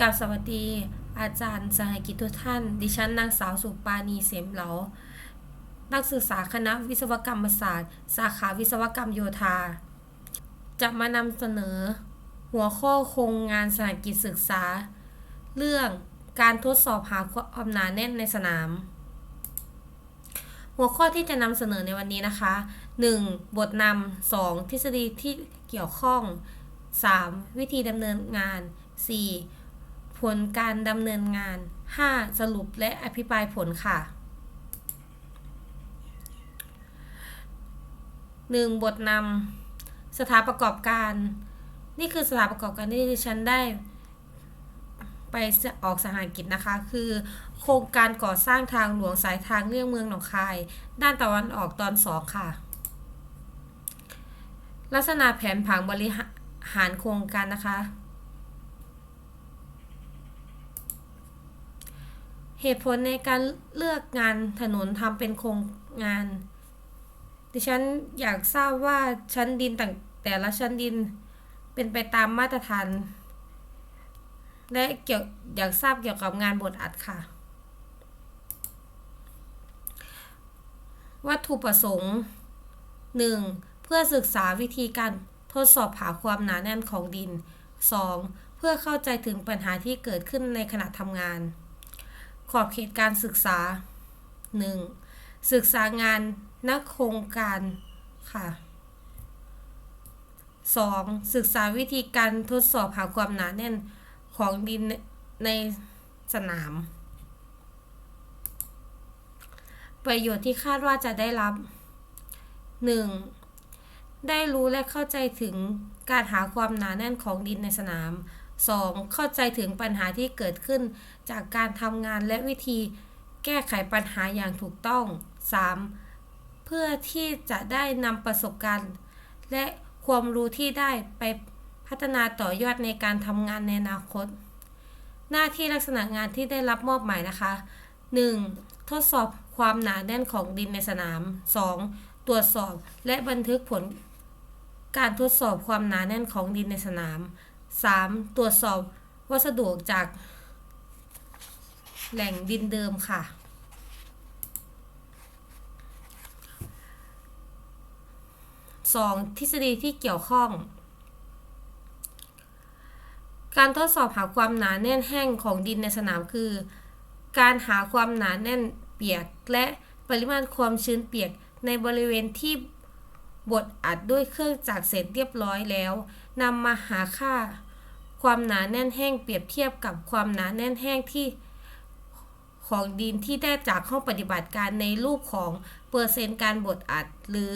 กับสวัสดีอาจารย์สหกิจทุกท่าน ดิฉันนางสาวสุปานีเสมเหลา นักศึกษาคณะวิศวกรรมศาสตร์ สาขาวิศวกรรมโยธา จะมานำเสนอ หัวข้อโครงงานสหกิจศึกษา เรื่องการทดสอบหาความหนาแน่นในสนาม หัวข้อที่จะนำเสนอในวันนี้นะคะ 1. บทนำ 2. ทฤษฎีที่เกี่ยวข้อง 3. วิธีดำเนินงาน 4. ผลการดำเนินงาน 5. สรุปและอภิปรายผลค่ะ 1. บทนำสถาประกอบการ นี่คือสถาประกอบการที่ดิฉันได้ ไปออกสหกิจนะคะ คือ โครงการก่อสร้างทางหลวงสายทางเลี่ยงเมืองหนองคาย ด้านตะวันออกตอนสองค่ะ ลักษณะแผนผังบริหารโครงการนะคะ เหตุผลในการเลือกงานถนนทำเป็นโครงงาน ดิฉันอยากทราบว่าชั้นดินต่างแต่ละชั้นดินเป็นไปตามมาตรฐาน และเกี่ยวอยากทราบเกี่ยวกับงานบทอัดค่ะ วัตถุประสงค์ 1. เพื่อศึกษาวิธีการทดสอบหาความหนาแน่นของดิน 2. เพื่อเข้าใจถึงปัญหาที่เกิดขึ้นในขณะทำงาน ขอบเขตการศึกษา 1. ศึกษางานนักโครงการค่ะ 2. ศึกษาวิธีการทดสอบหาความหนาแน่นของดินในสนาม ประโยชน์ที่คาดว่าจะได้รับ 1. ได้รู้และเข้าใจถึงการหาความหนาแน่นของดินในสนาม 2. เข้าใจถึงปัญหาที่เกิดขึ้น จากการทำงานและวิธีแก้ไขปัญหาอย่างถูกต้อง 3. เพื่อที่จะได้นำประสบการณ์ และความรู้ที่ได้ไปพัฒนาต่อยอดในการทำงานในอนาคต หน้าที่ลักษณะงานที่ได้รับมอบหมายนะคะ 1. ทดสอบความหนาแน่นของดินในสนาม 2. ตรวจสอบและบันทึกผล การทดสอบความหนาแน่นของดินในสนาม 3. ตรวจสอบวัสดุจากแหล่งดินเดิมค่ะ 2. ทฤษฎีที่เกี่ยวข้อง การทดสอบหาความหนาแน่นแห้งของดินในสนามคือ การหาความหนาแน่นเปียกและปริมาณความชื้นเปียกในบริเวณที่บดอัดด้วยเครื่องจักรเสร็จเรียบร้อยแล้วนำมาหาค่า ความหนาแน่นแห้งเปรียบเทียบกับความหนาแน่นแห้งที่ของดินที่ได้จากห้องปฏิบัติการในรูปของเปอร์เซ็นต์การบดอัด หรือ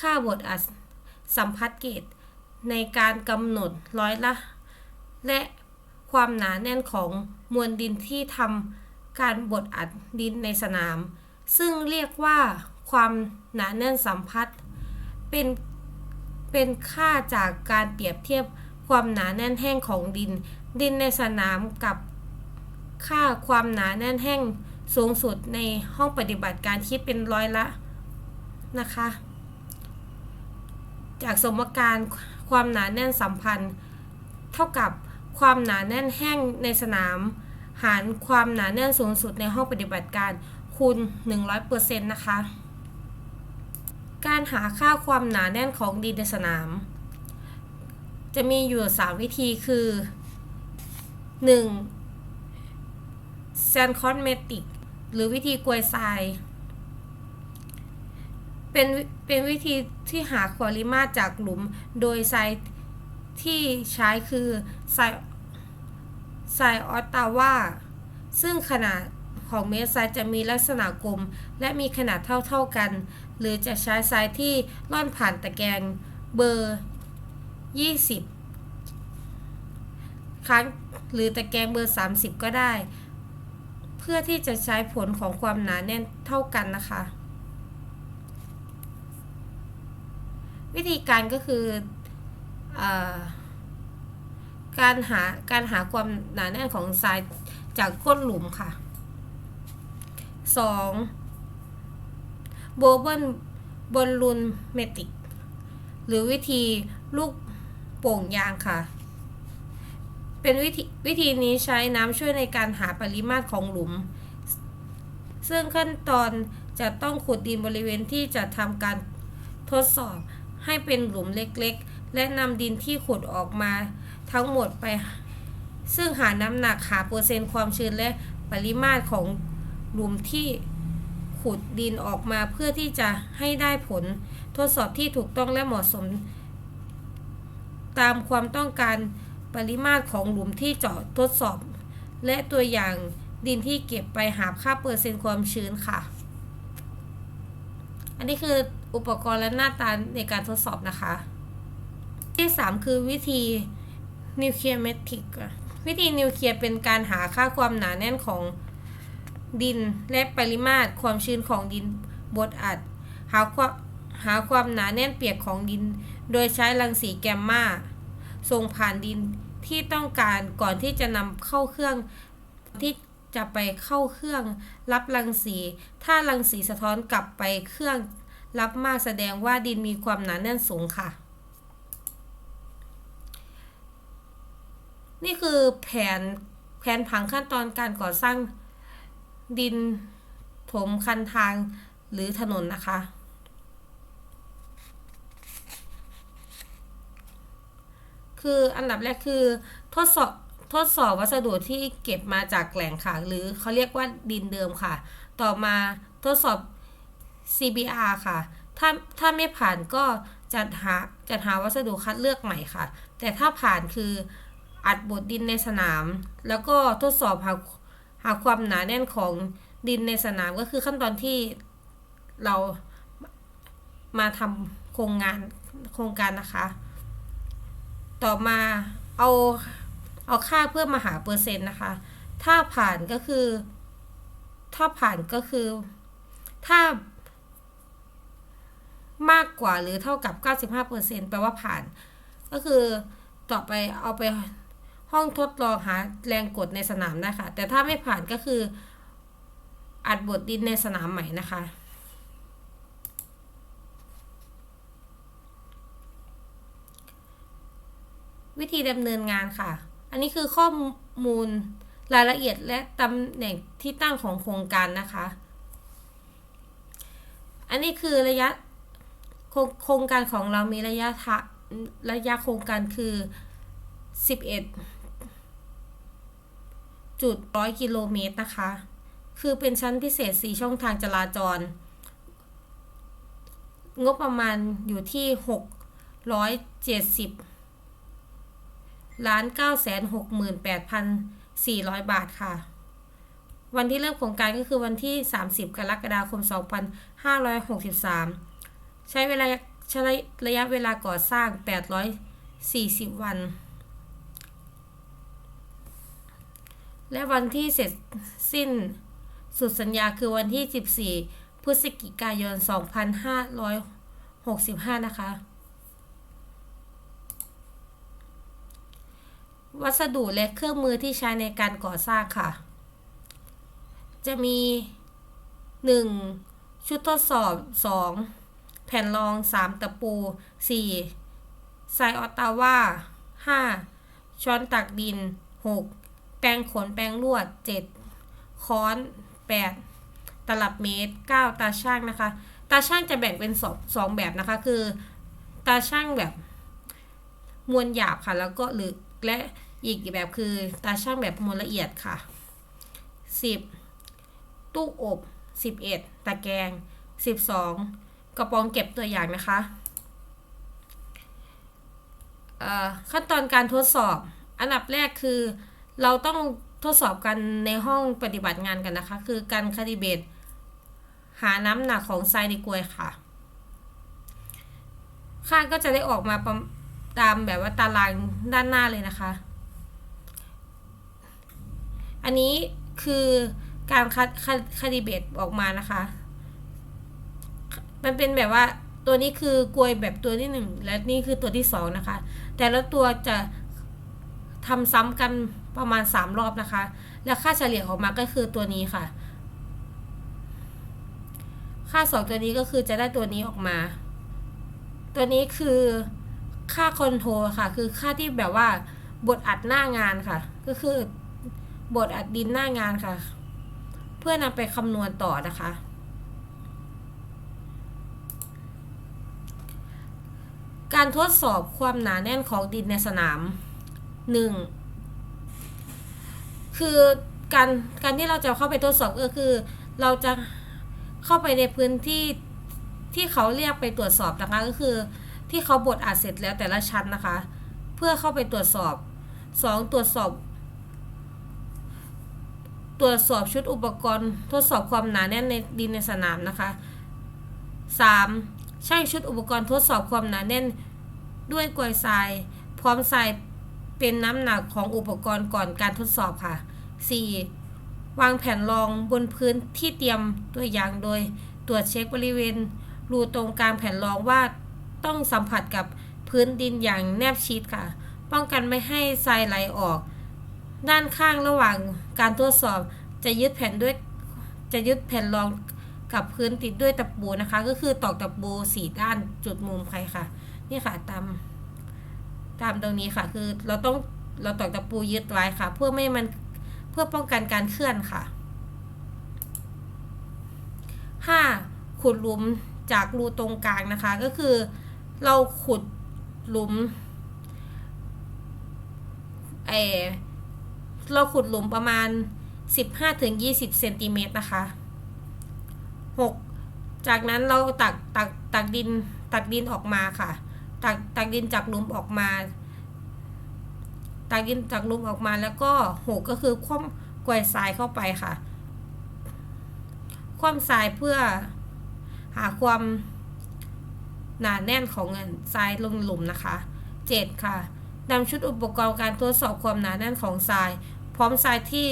ค่าบดอัดสัมพัทธ์เกตในการกำหนดร้อยละ และความหนาแน่นของมวลดินที่ทำการบดอัดดินในสนาม ซึ่งเรียกว่าความหนาแน่นสัมพัทธ์เป็นเป็นค่าจากการเปรียบเทียบ ความหนาแน่นแห้งของดิน ดินในสนามกับค่าความหนาแน่นแห้งสูงสุดในห้องปฏิบัติการคิดเป็นร้อยละนะคะ จากสมการความหนาแน่นสัมพันธ์ เท่ากับความหนาแน่นแห้งในสนาม หารความหนาแน่นสูงสุดในห้องปฏิบัติการคูณ 100%นะคะ การหาค่าความหนาแน่นของดินในสนาม จะมีอยู่ 3 วิธีคือ 1. แซนคอนเมติกหรือวิธีกวยทราย เป็นเป็นวิธีที่หาควอลิมาจากหลุม โดยทรายที่ใช้คือทรายทรายออตตาวาซึ่งขนาดของเม็ดทรายจะมีลักษณะกลม และมีขนาดเท่าๆกัน หรือจะใช้ทรายที่ล่อนผ่านตะแกรงเบอร์ 20 ครั้งหรือตะแกรงเบอร์ 30 ก็ได้ เพื่อที่จะใช้ผลของความหนาแน่นเท่ากันนะคะ วิธีการก็คืออการหาการหาความหนาแน่นของทรายจากก้นหลุมค่ะ 2. โบเบิลบอลลูนเมติก หรือวิธีลูกโป่งยางค่ะ เป็นวิธีวิธีนี้ใช้น้ำช่วยในการหาปริมาตรของหลุม ซึ่งขั้นตอนจะต้องขุดดินบริเวณที่จะทำการทดสอบให้เป็นหลุมเล็กๆ และนำดินที่ขุดออกมาทั้งหมดไป ซึ่งหาน้ำหนักหาเปอร์เซ็นต์ความชื้นและปริมาตรของหลุมที่ขุดดินออกมาเพื่อที่จะให้ได้ผลทดสอบที่ถูกต้องและเหมาะสม ตามความต้องการ ปริมาตรของหลุมที่เจาะทดสอบ และตัวอย่างดินที่เก็บไปหาค่าเปอร์เซ็นต์ความชื้นค่ะ อันนี้คืออุปกรณ์และหน้าตาในการทดสอบนะคะ ที่ 3 คือวิธีนิวเคลียร์เมทริกวิธีนิวเคลียร์เป็นการหาค่าความหนาแน่นของดินและปริมาตรความชื้นของดินบดอัด หาความหาความหนาแน่นเปียกของดิน โดยใช้รังสีแกมมาส่งผ่านดิน ที่ต้องการก่อนที่จะนำเข้าเครื่องที่จะไปเข้าเครื่องรับรังสี ถ้ารังสีสะท้อนกลับไปเครื่องรับมากแสดงว่าดินมีความหนาแน่นสูงค่ะ นี่คือแผนแผนผังขั้นตอนการก่อสร้างดินถมคันทางหรือถนนนะคะ คืออันดับแรกคือทดสอบทดสอบวัสดุที่เก็บมาจากแหล่งค่ะ หรือเขาเรียกว่าดินเดิมค่ะ ต่อมาทดสอบ CBR ค่ะ ถ้าถ้าไม่ผ่านก็จัดหาจัดหาวัสดุคัดเลือกใหม่ค่ะ แต่ถ้าผ่านคืออัดบดดินในสนาม แล้วก็ทดสอบหาหาความหนาแน่นของดินในสนามก็คือขั้นตอนที่เรามาทำโครงงานโครงการนะคะ ต่อมาเอาเอาค่าเพื่อมาหาเปอร์เซ็นต์นะคะ ถ้าผ่านก็คือ ถ้าผ่านก็คือ ถ้ามากกว่าหรือเท่ากับ 95%แปลว่าผ่าน ก็คือต่อไปเอาไปห้องทดลองหาแรงกดในสนามได้ค่ะ แต่ถ้าไม่ผ่านก็คืออัดบทดินในสนามใหม่นะคะ วิธีดำเนินงานค่ะ อันนี้คือข้อมูลรายละเอียดและตำแหน่งที่ตั้งของโครงการนะคะ อันนี้คือระยะโครงการของเรามีระยะทะระยะโครงการคือ 11จุดร้อยกิโลเมตรนะคะ คือเป็นชั้นพิเศษ 4 ช่องทางจราจร งบประมาณอยู่ที่ 670 ล้าน9แสน68,400บาทค่ะ วันที่เริ่มโครงการก็คือวันที่ 30 กรกฎาคม 2563 ใช้เวลาใช้ระยะเวลาก่อสร้าง 840 วัน และวันที่เสร็จสิ้นสุดสัญญาคือวันที่ 14 พฤศจิกายน 2565 นะคะ วัสดุและเครื่องมือที่ใช้ในการก่อสร้างค่ะ จะมี 1. ชุดทดสอบ 2. แผ่นรอง 3. ตะปู 4. ทรายออตตาว่า 5. ช้อนตักดิน 6. แปรงขนแปรงลวด 7. ค้อน 8. ตลับเมตร 9. ตาช่างนะคะ ตาช่างจะแบ่งเป็นสองสองแบบนะคะ คือ ตาช่างแบบมวลหยาบค่ะ แล้วก็หรือและ อีกแบบคือตาช่างแบบมวลละเอียดค่ะ 10. ตู้อบ 11. ตะแกรง 12. กระป๋องเก็บตัวอย่างนะคะขั้นตอนการทดสอบ อันดับแรกคือ เราต้องทดสอบกันในห้องปฏิบัติงานกันนะคะ คือการคาลิเบตหาน้ำหนักของทรายในกลวยค่ะ ค่าก็จะได้ออกมาตามแบบว่าตารางด้านหน้าเลยนะคะ อันนี้คือการคัดคาลิเบตออกมานะคะ มันเป็นแบบว่าตัวนี้คือกลวยแบบตัวที่หนึ่งและนี่คือตัวที่สองนะคะ แต่ละตัวจะทำซ้ำกันประมาณสามรอบนะคะ แล้วค่าเฉลี่ยออกมาก็คือตัวนี้ค่ะ ค่าสองตัวนี้ก็คือจะได้ตัวนี้ออกมา ตัวนี้คือค่าคอนโทรค่ะ คือค่าที่แบบว่าบทอัดหน้างานค่ะ ก็คือ บทอัดดินหน้างานค่ะ เพื่อนำไปคำนวณต่อนะคะ การทดสอบความหนาแน่นของดินในสนาม 1. คือการการที่เราจะเข้าไปทดสอบก็คือ เราจะเข้าไปในพื้นที่ที่เขาเรียกไปตรวจสอบนะคะก็คือ ที่เขาบดอัดเสร็จแล้วแต่ละชั้นนะคะ เพื่อเข้าไปตรวจสอบ 2. ตรวจสอบ ตรวจสอบชุดอุปกรณ์ ทดสอบความหนาแน่นในดินในสนามนะคะ 3. ช่างชุดอุปกรณ์ทดสอบความหนาแน่นด้วยกลวยทราย พร้อมทรายเป็นน้ำหนักของอุปกรณ์ก่อนการทดสอบค่ะ 4. วางแผ่นรองบนพื้นที่เตรียมตัวอย่างโดย ตรวจเช็คบริเวณ รูตรงกลางแผ่นรองว่าต้องสัมผัสกับพื้นดินอย่างแนบชิดค่ะ ป้องกันไม่ให้ทรายไหลออก ด้านข้างระหว่าง การทดสอบจะยึดแผ่นด้วยจะยึดแผ่นรองกับพื้นติดด้วยตะปูนะคะ ก็คือตอกตะปูสี่ด้านจุดมุมใครค่ะ นี่ค่ะตามตามตรงนี้ค่ะคือเราต้องเราตอกตะปูยึดไว้ค่ะ เพื่อไม่มันเพื่อป้องกันการเคลื่อนค่ะ 5. ขุดหลุมจากรูตรงกลางนะคะ ก็คือเราขุดหลุมเออ เราขุดหลุมประมาณ 15-20เซนติเมตรนะคะ 6. จากนั้นเราตักตักตักดินตักดินออกมาค่ะ ตักตักดินจากหลุมออกมา ตักดินจากหลุมออกมาแล้วก็หกก็คือคว่ำกวยทรายเข้าไปค่ะ คว่ำทรายเพื่อหาความหนาแน่นของเงินทรายลงหลุมนะคะ 7. ค่ะนำชุดอุปกรณ์การทดสอบความหนาแน่นของทราย พร้อมทรายที่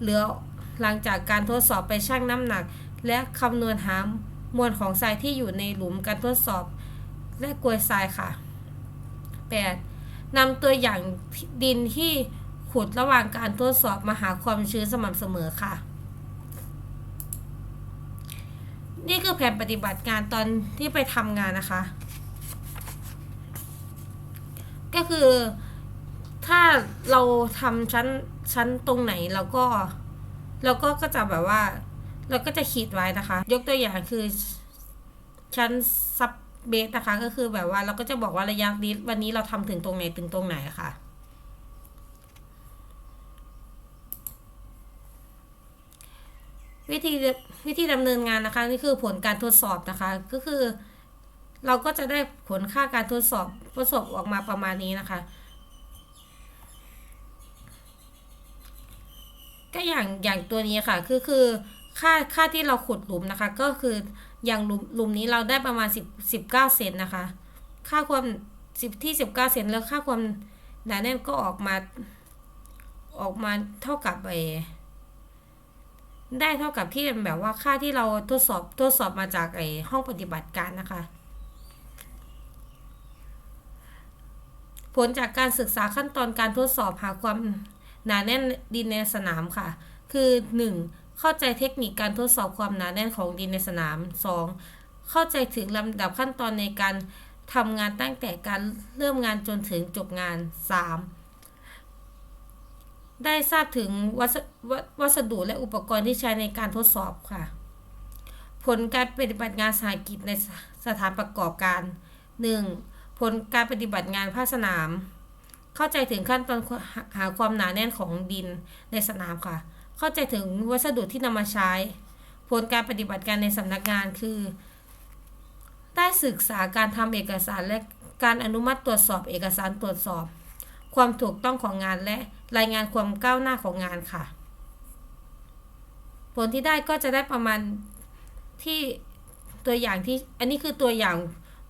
เหลือหลังจากการทดสอบไปชั่งน้ำหนัก และคำนวณหามวลของทรายที่อยู่ในหลุมการทดสอบ และกลวยทรายค่ะ 8. นำตัวอย่างดินที่ขุดระหว่างการทดสอบมาหาความชื้นสม่ำเสมอค่ะ นี่คือแผนปฏิบัติงานตอนที่ไปทำงานนะคะ ก็คือถ้าเราทำชั้น ชั้นตรงไหนเราก็เราก็ก็จะแบบว่า เราก็จะขีดไว้นะคะ ยกตัวอย่างคือชั้นซับเบสนะคะ ก็คือแบบว่าเราก็จะบอกว่าระยะนี้วันนี้เราทำถึงตรงไหนถึงตรงไหนะค่ะ วิธีวิธีดำเนินงานนะคะ นี่คือผลการทดสอบนะคะ ก็คือ เราก็จะได้ผลค่าการทดสอบทดสอบออกมาประมาณนี้นะคะ ก็อย่างอย่างตัวนี้ค่ะคือคือค่าค่าที่เราขุดหลุมนะคะ ก็คืออย่างหลุมหลุมนี้เราได้ประมาณ10 19เซนนะคะ ค่าความ10ที่ 19เซนแล้วค่าความหนาแน่นก็ออกมาออกมาเท่ากับไอได้เท่ากับที่แบบว่าค่าที่เราทดสอบทดสอบมาจากไอห้องปฏิบัติการนะคะ ผลจากการศึกษาขั้นตอนการทดสอบหาความ หนาแน่นดินในสนามค่ะ คือ 1. เข้าใจเทคนิคการทดสอบความหนาแน่นของดินในสนาม 2. เข้าใจถึงลำดับขั้นตอนในการทำงานตั้งแต่การเริ่มงานจนถึงจบงาน 3. ได้ทราบถึงวัสวสดุและอุปกรณ์ที่ใช้ในการทดสอบค่ะ ผลการปฏิบัติงานสหกิจในสถานประกอบการ 1. ผลการปฏิบัติงานภาคสนาม เข้าใจถึงขั้นตอนหาความหนาแน่นของดินในสนามค่ะ เข้าใจถึงวัสดุที่นำมาใช้ ผลการปฏิบัติการในสำนักงานคือ ได้ศึกษาการทำเอกสารและการอนุมัติตรวจสอบเอกสารตรวจสอบ ความถูกต้องของงานและรายงานความก้าวหน้าของงานค่ะ ผลที่ได้ก็จะได้ประมาณที่ตัวอย่างที่อันนี้คือตัวอย่าง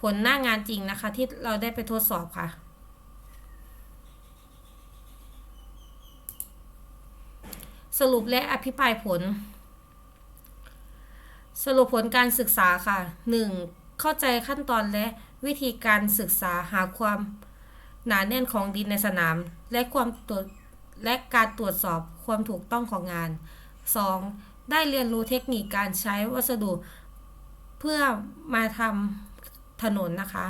ผลหน้างานจริงนะคะ ที่เราได้ไปทดสอบค่ะ สรุปและอภิปรายผล สรุปผลการศึกษาค่ะ 1. เข้าใจขั้นตอนและวิธีการศึกษาหาความหนาแน่นของดินในสนาม และความตรวจและการตรวจสอบความถูกต้องของงาน 2. ได้เรียนรู้เทคนิคการใช้วัสดุเพื่อมาทำถนนนะคะ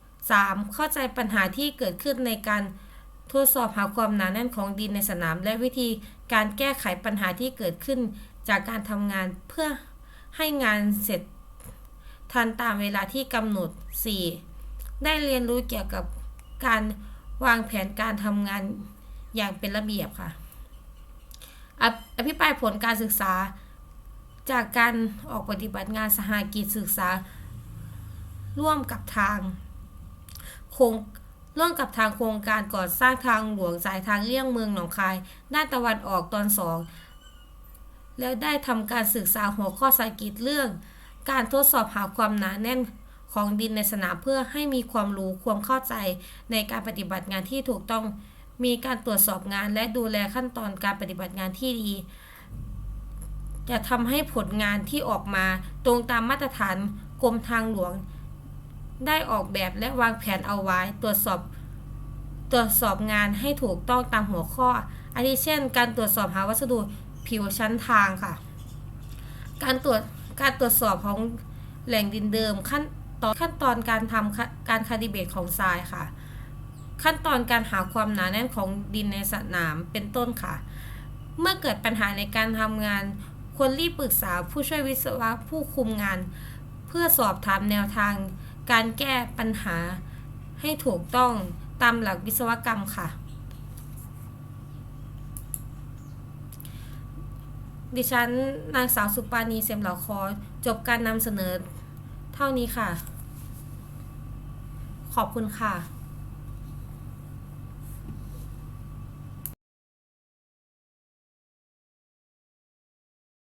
3. เข้าใจปัญหาที่เกิดขึ้นในการ ทดสอบหาความหนาแน่นของดินในสนาม และวิธีการแก้ไขปัญหาที่เกิดขึ้นจากการทำงานเพื่อให้งานเสร็จทันตามเวลาที่กำหนด 4. ได้เรียนรู้เกี่ยวกับการวางแผนการทำงานอย่างเป็นระเบียบค่ะ อภิปรายผลการศึกษาจากการออกปฏิบัติงานสหกิจศึกษา ร่วมกับทาง โครง ร่วมกับทางโครงการก่อสร้างทางหลวงสายทางเลี่ยงเมืองหนองคาย ด้านตะวันออกตอนสอง แล้วได้ทำการศึกษาหัวข้อสากิจเรื่อง การทดสอบหาความหนาแน่นของดินในสนามเพื่อให้มีความรู้ความเข้าใจในการปฏิบัติงานที่ถูกต้อง มีการตรวจสอบงานและดูแลขั้นตอนการปฏิบัติงานที่ดี จะทำให้ผลงานที่ออกมาตรงตามมาตรฐานกรมทางหลวง ได้ออกแบบและวางแผนเอาไว้ ตรวจสอบ ตรวจสอบงานให้ถูกต้องตามหัวข้อ อาทิเช่น การตรวจสอบหาวัสดุผิวชั้นทางค่ะ การตรวจ การตรวจสอบของแหล่งดินเดิมขั้นตอนขั้นตอนการทำการคาดิเบตของทรายค่ะ ขั้นตอนการหาความหนาแน่นของดินในสนามเป็นต้นค่ะ เมื่อเกิดปัญหาในการทำงานควรรีบปรึกษาผู้ช่วยวิศวะผู้คุมงาน เพื่อสอบถามแนวทาง การแก้ปัญหาให้ถูกต้องตามหลักวิศวกรรมค่ะ ดิฉันนางสาวสุปานีเซมเหลาคอจบการนำเสนอเท่านี้ค่ะ ขอบคุณค่ะ